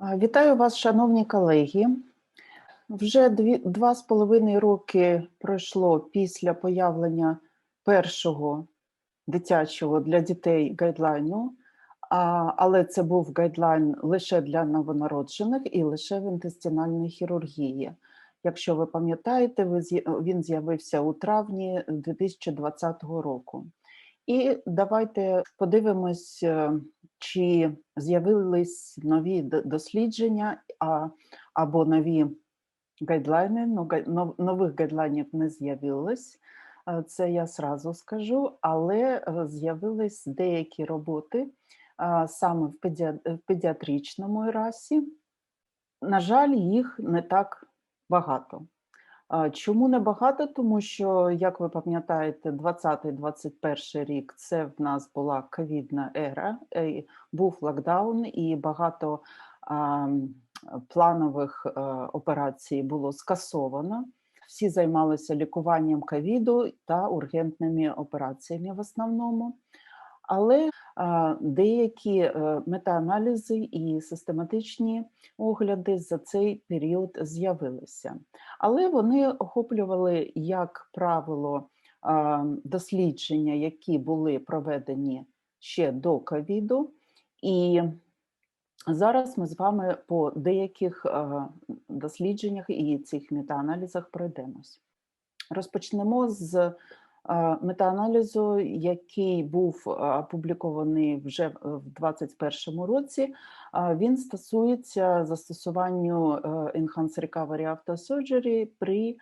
Вітаю вас, шановні колеги. Вже дві, два з половиною роки пройшло після появлення першого дитячого для дітей гайдлайну, а, але це був гайдлайн лише для новонароджених і лише в інтестинальній хірургії. Якщо ви пам'ятаєте, він з'явився у травні 2020 року. І давайте подивимось, е, чи з'явились нові дослідження а, або нові гайдлайни. Нових гайдлайнів не з'явилось, е, це я сразу скажу, але е, з'явились деякі роботи а, саме в, педіа- в педіатричному расі. На жаль, їх не так багато. А, Чому не багато? Тому що, як ви пам'ятаєте, 20-21 рік це в нас була ковідна ера, е, був локдаун, і багато а, планових е, операцій було скасовано. Всі займалися лікуванням ковіду та ургентними операціями в основному. Але деякі е, метааналізи і систематичні огляди за цей період з'явилися але вони охоплювали, як правило, дослідження, які були проведені ще до ковіду. І зараз ми з вами по деяких дослідженнях і цих метааналізах пройдемось. Розпочнемо з метааналізу, який був опублікований вже в 2021 році. Він стосується застосуванню е, Enhanced Recovery After Surgery при е,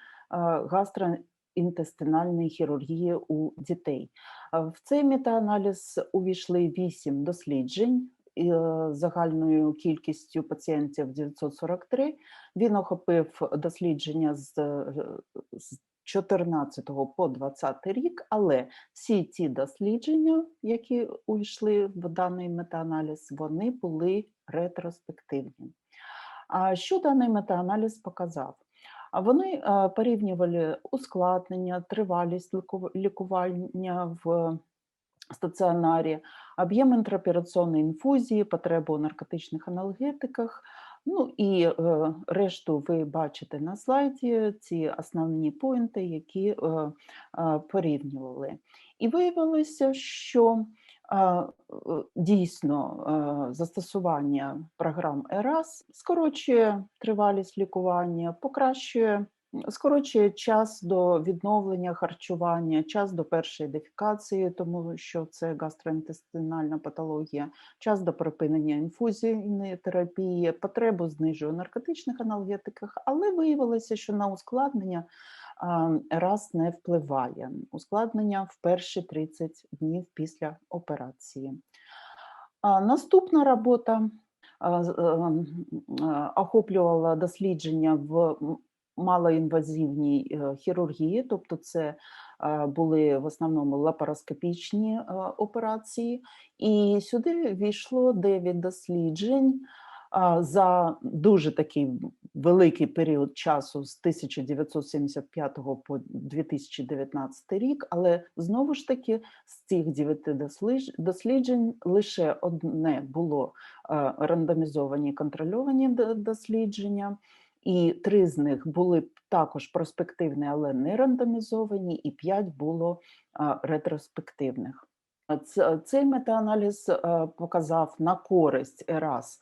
гастроінтестинальній хірургії у дітей. В цей метааналіз увійшли вісім досліджень е, загальною кількістю пацієнтів 943. Він охопив дослідження з, е, з 14 по 20 рік, але всі ці дослідження, які увійшли в даний метааналіз, вони були ретроспективні. А що даний метааналіз показав? Вони е, порівнювали ускладнення, тривалість лікування в стаціонарі, об'єм інтраопераційної інфузії, потребу у наркотичних аналгетиках. Ну і е, решту ви бачите на слайді ці основні поінти, які е, е, порівнювали. І виявилося, що е, дійсно е, застосування програм ЕРАС скорочує тривалість лікування, покращує скорочує час до відновлення харчування, час до першої дефікації, тому що це гастроінтестинальна патологія, час до припинення інфузійної терапії, потребу знижує наркотичних аналгетиках, але виявилося, що на ускладнення раз не впливає. Ускладнення в перші 30 днів після операції. Наступна робота з- ем, а, охоплювала дослідження в малоінвазивній е, хірургії, тобто це е, були в основному лапароскопічні е, операції, і сюди війшло 9 досліджень за дуже такий великий період часу з 1975 по 2019 рік, але знову ж таки з цих 9 дослідж- досліджень лише одне було рандомізовані контрольовані дослідження. І три з них були також проспективні, але не рандомізовані, і п'ять було ретроспективних. Цей метааналіз показав на користь ЕРАС,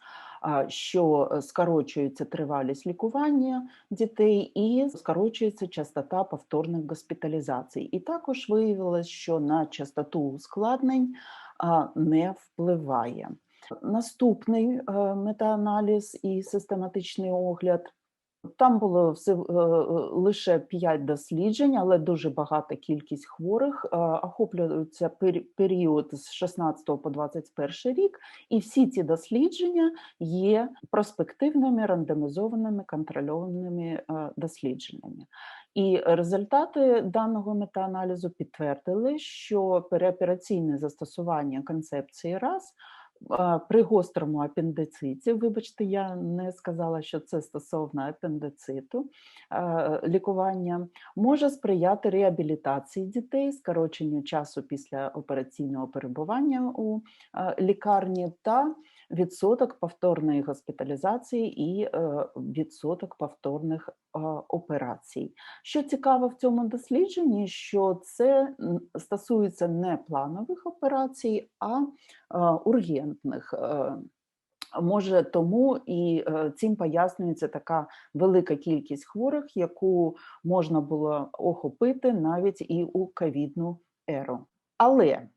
що е, скорочується тривалість лікування дітей і скорочується частота повторних госпіталізацій. І також виявилось, що на частоту ускладнень не впливає. Наступний е, метааналіз і систематичний огляд. Там було все, лише 5 досліджень, але дуже багата кількість хворих. е, Охоплюється пер- період з 16 по 21 рік, і всі ці дослідження є проспективними, рандомізованими, контрольованими е, дослідженнями. І результати даного метааналізу підтвердили, що переопераційне застосування концепції РАС а, при гострому апендициті, вибачте, я не сказала, що це стосовно апендициту, лікування може сприяти реабілітації дітей, скороченню часу після операційного перебування у лікарні та відсоток повторної госпіталізації і е, відсоток повторних е, операцій. Що цікаво в цьому дослідженні, що це стосується не планових операцій, а е, ургентних. Може, тому і цим пояснюється така велика кількість хворих, яку можна було охопити навіть і у ковідну еру. Але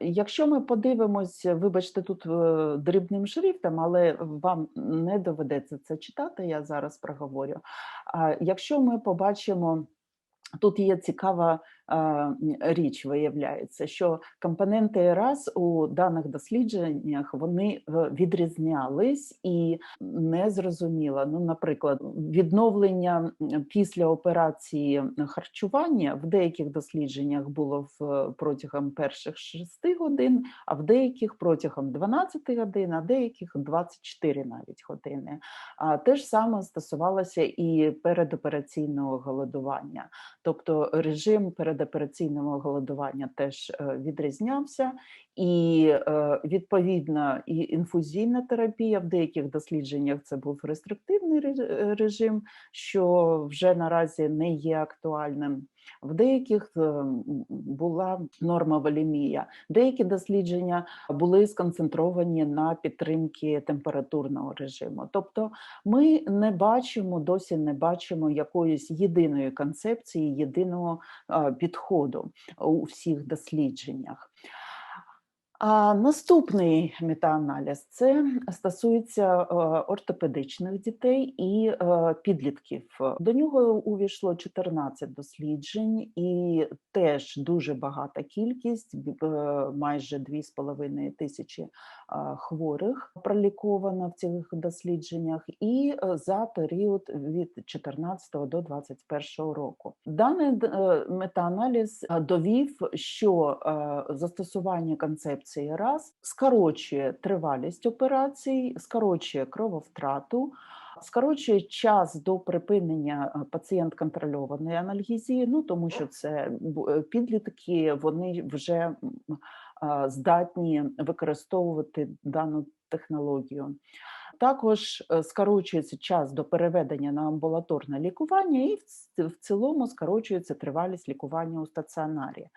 якщо ми подивимось, вибачте, тут е, дрібним шрифтом, але вам не доведеться це читати, я зараз проговорю. Якщо ми побачимо. Тут є цікава е, річ, виявляється, що компоненти РАС у даних дослідженнях вони е, відрізнялись і не зрозуміло. Ну, наприклад, відновлення після операції харчування в деяких дослідженнях було в протягом перших 6 годин, а в деяких протягом 12 годин, а деяких 24 навіть години. А те ж саме стосувалося і передопераційного голодування. Тобто режим передопераційного голодування теж е, відрізнявся, і е, відповідно і інфузійна терапія в деяких дослідженнях це був рестриктивний режим, що вже наразі не є актуальним. В деяких була норма валімія. Деякі дослідження були сконцентровані на підтримці температурного режиму. Тобто ми не бачимо, досі не бачимо якоїсь єдиної концепції, єдиного е, підходу у всіх дослідженнях. А наступний метааналіз це стосується е, ортопедичних дітей і е, підлітків. До нього увійшло 14 досліджень, і теж дуже багата кількість, е, майже 2,5 тисячі хворих проліковано в цих дослідженнях, і за період від 14 до 21 року. Даний метааналіз довів, що застосування концепції РАС скорочує тривалість операцій, скорочує крововтрату. Скорочує час до припинення е, пацієнт контрольованої анальгезії, ну тому що це е, підлітки, вони вже здатні використовувати дану технологію. Також е, скорочується час до переведення на амбулаторне лікування, і в цілому скорочується тривалість лікування у стаціонарі.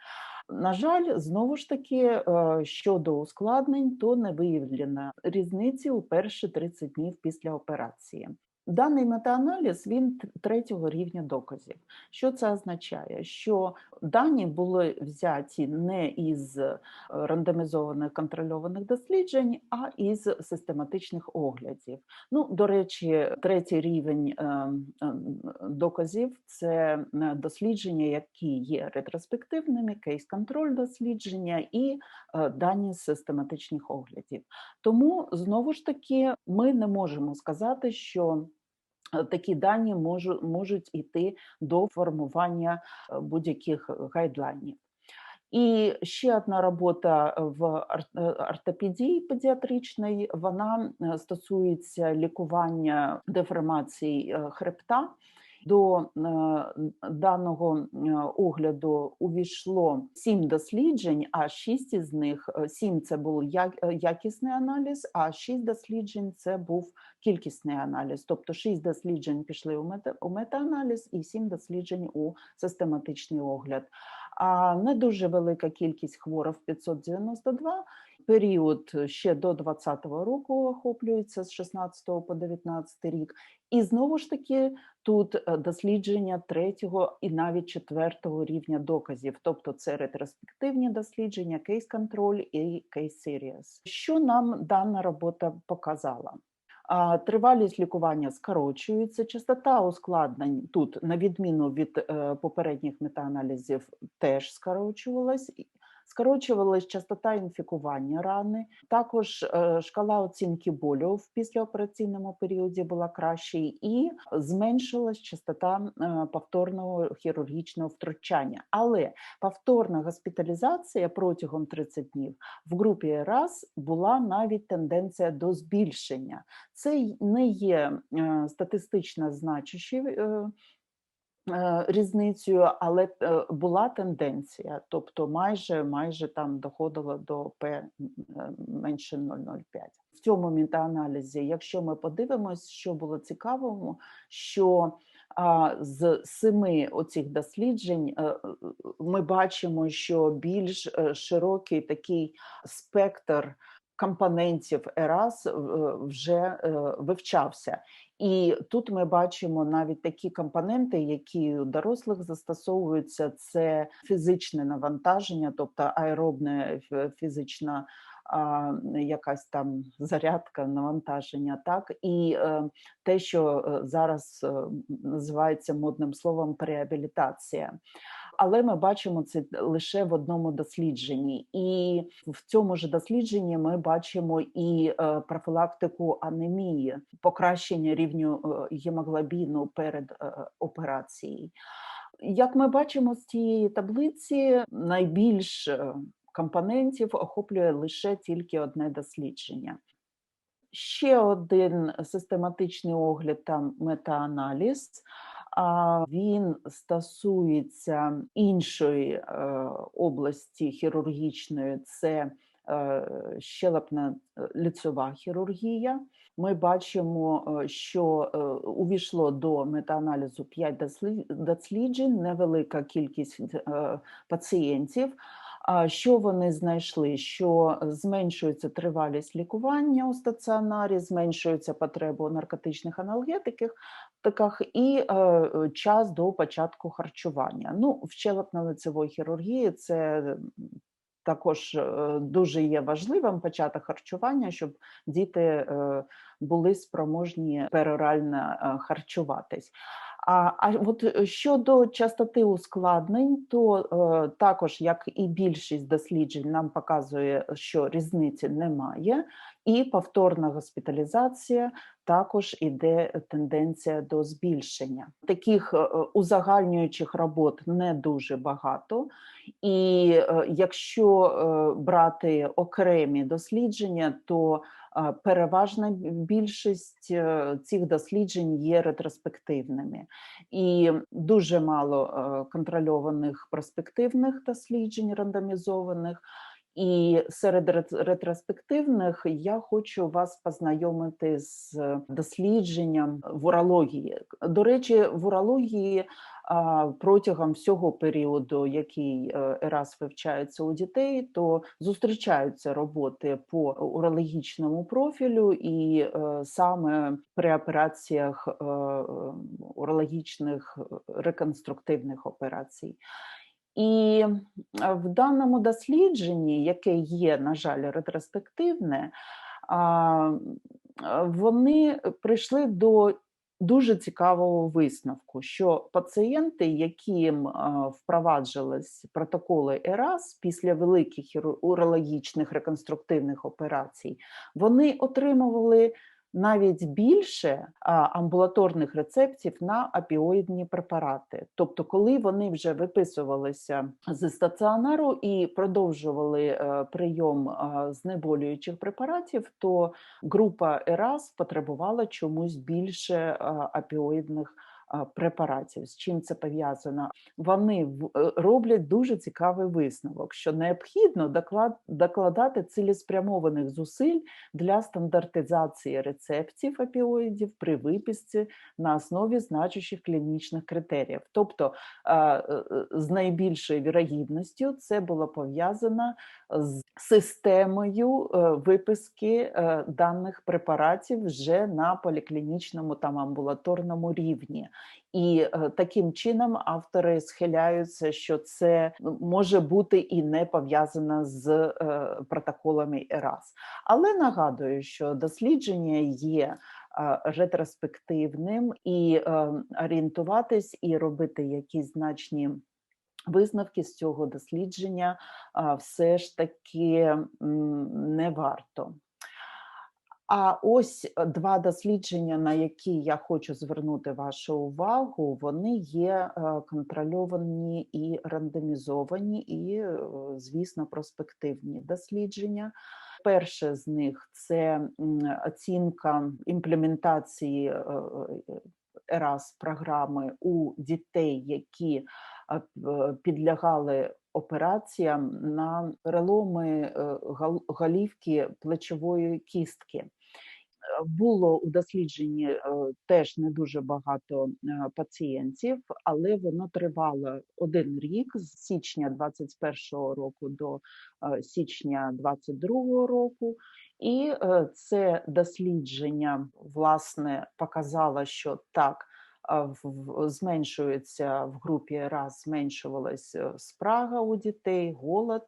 На жаль, знову ж таки, е, щодо ускладнень, то не виявлено різниці у перші 30 днів після операції. Даний метааналіз він третього рівня доказів. Що це означає? Що дані були взяті не із е, рандомізованих контрольованих досліджень, а із систематичних оглядів. Ну, до речі, третій рівень е, е, доказів це дослідження, які є ретроспективними, кейс-контроль дослідження і дані з систематичних оглядів. Тому знову ж таки ми не можемо сказати, що такі дані можу, можуть йти до формування е, будь-яких гайдлайнів. І ще одна робота в ортопедії педіатричної, вона стосується лікування деформацій е, хребта. До даного огляду увійшло сім досліджень, а шість із них е, сім це був е, якісний аналіз, а шість досліджень це був кількісний аналіз. Тобто шість досліджень пішли у мета у метааналіз і сім досліджень у систематичний огляд. А не дуже велика кількість хворих 592. Період ще до 2020 року охоплюється з 16 по 19 рік. І знову ж таки тут е, дослідження третього і навіть четвертого рівня доказів, тобто це ретроспективні дослідження, кейс-контроль і кейс-серіс. Що нам дана робота показала? Тривалість лікування скорочується, частота ускладнень тут, на відміну від е, попередніх метааналізів, теж скорочувалась. Скорочувалась частота інфікування рани. Також е, шкала оцінки болю в післяопераційному періоді була кращою, і зменшилась частота е, повторного хірургічного втручання. Але повторна госпіталізація протягом 30 днів в групі РАС була навіть тенденція до збільшення. Це не є е, статистично значущий різницею, але е, була тенденція, тобто майже майже там доходило до П е, менше 0,05. В цьому метааналізі, якщо ми подивимось, що було цікавого, що з семи оцих досліджень е, е, ми бачимо, що більш е, широкий такий спектр компонентів ЕРАС е, вже е, вивчався. І тут ми бачимо навіть такі компоненти, які у дорослих застосовуються: це фізичне навантаження, тобто аеробне фізична а, якась там зарядка, навантаження, так і е, те, що е, зараз е, називається модним словом преабілітація. Але ми бачимо це лише в одному дослідженні, і в цьому ж дослідженні ми бачимо і е, профілактику анемії, покращення рівню е, гемоглобіну перед е, операцією. Як ми бачимо з цієї таблиці, найбільш компонентів охоплює лише тільки одне дослідження. Ще один систематичний огляд та метааналіз. А, Він стосується іншої е, області хірургічної, це е, щелепна е, хірургія. Ми бачимо, що увійшло до метааналізу 5 досліджень, невелика кількість пацієнтів. Що вони знайшли? Що зменшується тривалість лікування у стаціонарі, зменшується потреба у наркотичних аналгетиках і е, час до початку харчування. Ну, в щелепно-лицевій хірургії це також е, дуже є важливим початок харчування, щоб діти е, були спроможні перорально е, харчуватись. А, а от е, щодо частоти ускладнень, то е, також, як і більшість досліджень, нам показує, що різниці немає, і повторна госпіталізація також іде тенденція до збільшення. Таких е, узагальнюючих робот не дуже багато, і е, якщо е, брати окремі дослідження, то е, переважна більшість е, цих досліджень є ретроспективними, і дуже мало е, контрольованих проспективних досліджень рандомізованих. І серед рет- ретроспективних я хочу вас познайомити з дослідженням в урології. До речі, в урології протягом всього періоду, який е, ЕРАС вивчається у дітей, то зустрічаються роботи по урологічному профілю, і е, саме при операціях е, урологічних е, реконструктивних операцій. І е, в даному дослідженні, яке є, на жаль, ретроспективне, е, вони прийшли до дуже цікавого висновку, що пацієнти, яким а, впроваджувались протоколи ЕРАС після великих урологічних реконструктивних операцій, вони отримували навіть більше амбулаторних рецептів на опіоїдні препарати. Тобто, коли вони вже виписувалися зі стаціонару і продовжували е, прийом е, знеболюючих препаратів, то група ЕРАС потребувала чомусь більше е, опіоїдних препаратів. З чим це пов'язано? Вони е, роблять дуже цікавий висновок, що необхідно доклад- докладати цілеспрямованих зусиль для стандартизації рецептів опіоїдів при виписці на основі значущих клінічних критеріїв. Тобто е, е, з найбільшою вірогідністю це було пов'язано з системою виписки даних препаратів вже на поліклінічному там амбулаторному рівні. І е, таким чином автори схиляються, що це може бути і не пов'язано з е, протоколами ЕРАС. Але нагадую, що дослідження є е, ретроспективним і орієнтуватись і робити якісь значні. Висновки з цього дослідження все ж таки не варто. А ось е, два дослідження, на які я хочу звернути вашу увагу, вони є е, контрольовані і рандомізовані, і, е, звісно, проспективні дослідження. Перше з них це оцінка імплементації е, програми у дітей, які підлягали операціям на переломи голівки плечової кістки. Е, Було у дослідженні е, теж не дуже багато е, пацієнтів, але воно тривало один рік з січня 21 року до січня 22 року. І це дослідження власне показало, що так зменшується в групі раз зменшувалась спрага у дітей, голод,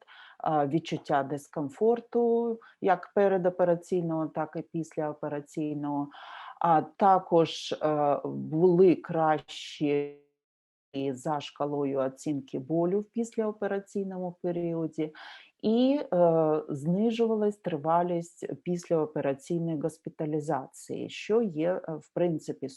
відчуття дискомфорту як передопераційного, так і післяопераційного. А також е, були кращі за шкалою оцінки болю в післяопераційному періоді, і е, знижувалась тривалість післяопераційної госпіталізації, що є е, в принципі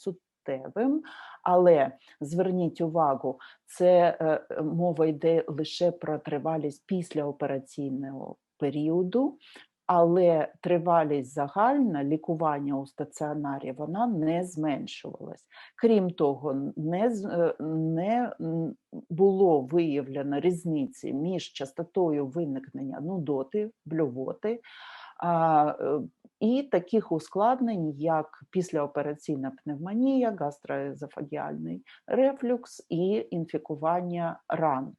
суттєвим. Але зверніть увагу, це е, е, мова йде лише про тривалість післяопераційного періоду. Але тривалість загальна лікування у стаціонарі вона не зменшувалась. Крім того, не, е, не було виявлено різниці між частотою виникнення нудоти, блювоти і таких ускладнень, як післяопераційна пневмонія, гастроезофагіальний рефлюкс і інфікування ран.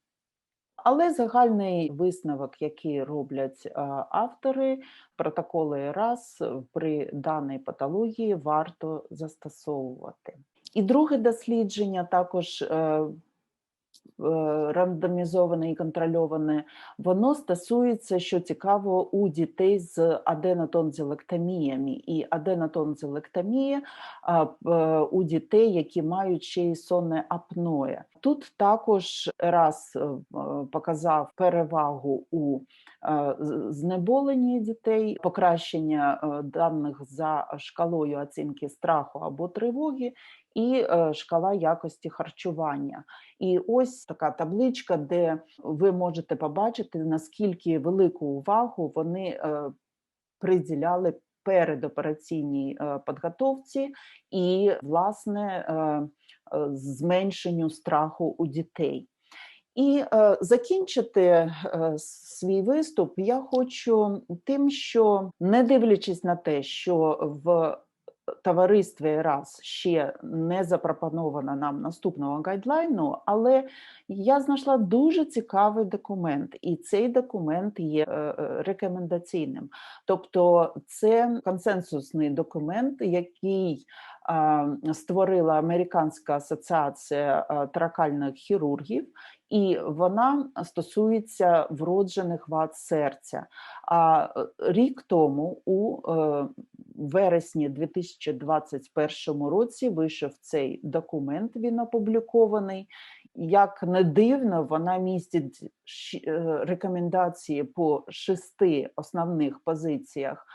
Але загальний висновок, який роблять е, автори, протоколи РАС при даній патології варто застосовувати. І друге дослідження також е, рандомізоване і контрольоване, воно стосується, що цікаво, у дітей з аденотонзилектоміями. І аденотонзилектомія а, п- е, у дітей, які мають ще й сонне апноє. Тут також раз е, показав перевагу у е, знеболенні дітей, покращення е, даних за шкалою оцінки страху або тривоги, і е, шкала якості харчування. І ось така табличка, де ви можете побачити, наскільки велику увагу вони е, приділяли передопераційній е, підготовці і, власне, е, е, зменшенню страху у дітей. І е, закінчити е, свій виступ я хочу тим, що не дивлячись на те, що в товаристві раз ще не запропоновано нам наступного гайдлайну, але я знайшла дуже цікавий документ, і цей документ є е, е, рекомендаційним. Тобто, це консенсусний документ, який створила Американська асоціація а, таракальних хірургів, і вона стосується вроджених вад серця. А е, рік тому, у е, вересні 2021 році, вийшов цей документ. Він опублікований. Як не дивно, вона містить е, рекомендації по шести основних позиціях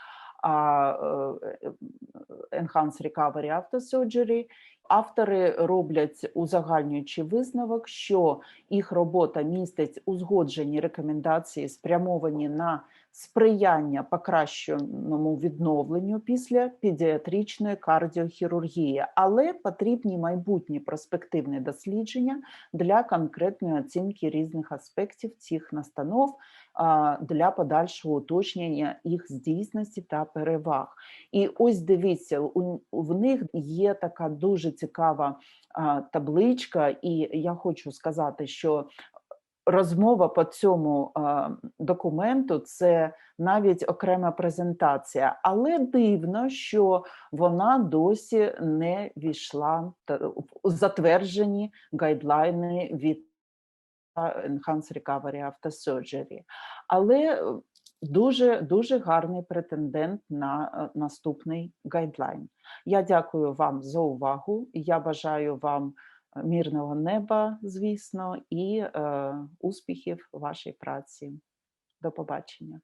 Enhanced Recovery After Surgery. Автори роблять узагальнюючий висновок, що їх робота містить узгоджені рекомендації, спрямовані на сприяння покращеному відновленню після педіатричної кардіохірургії, але потрібні майбутні перспективні дослідження для конкретної оцінки різних аспектів цих настанов для подальшого уточнення їх здійсності та переваг. І ось дивіться, у, в них є така дуже цікава табличка, і я хочу сказати, що розмова по цьому документу це навіть окрема презентація, але дивно, що вона досі не війшла в затверджені гайдлайни від Enhanced Recovery After Surgery. Але е, дуже дуже гарний претендент на е, наступний гайдлайн. Я дякую вам за увагу. Я бажаю вам е, мирного неба, звісно, і е, успіхів вашій праці. До побачення.